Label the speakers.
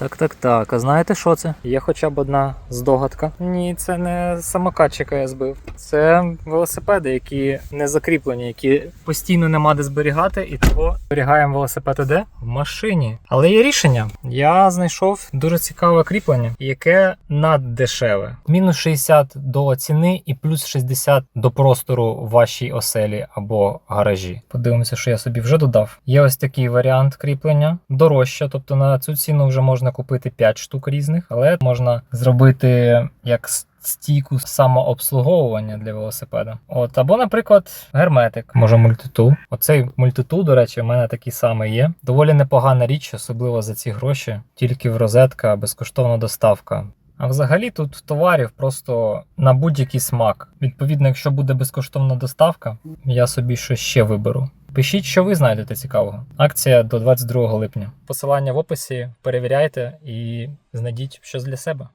Speaker 1: Так, так, так. А знаєте, що це? Є хоча б одна здогадка. Ні, це не самокатчика я збив. Це велосипеди, які не закріплені, які постійно нема де зберігати, і того зберігаємо велосипед де? В машині. Але є рішення. Я знайшов дуже цікаве кріплення, яке наддешеве. Мінус 60 до ціни і плюс 60 до простору вашій оселі або гаражі. Подивимося, що я собі вже додав. Є ось такий варіант кріплення, дорожче, тобто на цю ціну вже можна купити 5 штук різних, але можна зробити як стійку самообслуговування для велосипеда. От або, наприклад, герметик, може мультитул. Оцей мультитул, до речі, у мене такий самий є. Доволі непогана річ, особливо за ці гроші. Тільки в розетка, безкоштовна доставка. А взагалі тут товарів просто на будь-який смак. Відповідно, якщо буде безкоштовна доставка, я собі щось ще виберу. Пишіть, що ви знайдете цікавого. Акція до 22 липня. Посилання в описі. Перевіряйте і знайдіть щось для себе.